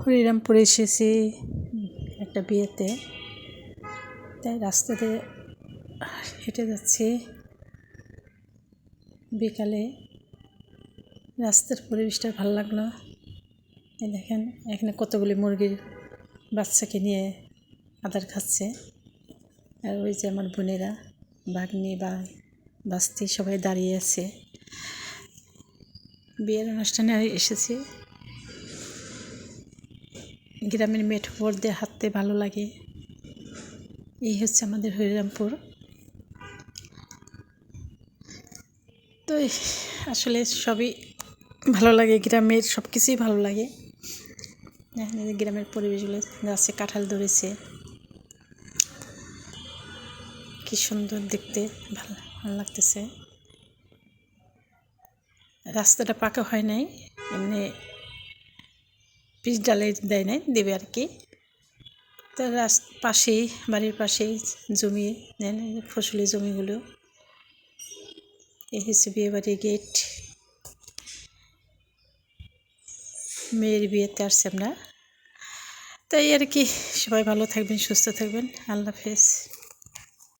হরিরামপুরে এসেছি একটা বিয়েতে। তাই রাস্তাতে হেঁটে যাচ্ছি। বিকালে রাস্তার পরিবেশটা ভালো লাগল। এই দেখেন, এখানে কতগুলি মুরগির বাচ্চাকে নিয়ে আদার খাচ্ছে। আর ওই যে আমার বোনেরা, ভাগ্নি বা বাস্তি সবাই দাঁড়িয়ে আছে। বিয়ের অনুষ্ঠানে এসেছি। গ্রামের মেঠো পথ দিয়ে হাঁটতে ভালো লাগে। এই হচ্ছে আমাদের হরিরামপুর। তো আসলে সবই ভালো লাগে, গ্রামের সব কিছুই ভালো লাগে। গ্রামের পরিবেশগুলো গাছে কাঁঠাল ধরেছে। কি সুন্দর দেখতে, ভালো ভালো লাগতেছে। রাস্তাটা পাকা হয় নাই, এমনি পিচ ডালে দেয় নাই, দেবে আর কি। তো রাস, পাশেই, বাড়ির পাশেই জমি দেন ফসলি জমিগুলো। এই হচ্ছে বিয়ে বাড়ির গেট মেয়ের বিয়েতে আসছে আমরা। তাই আর কি, সবাই ভালো থাকবেন, সুস্থ থাকবেন। আল্লাহ হাফেজ।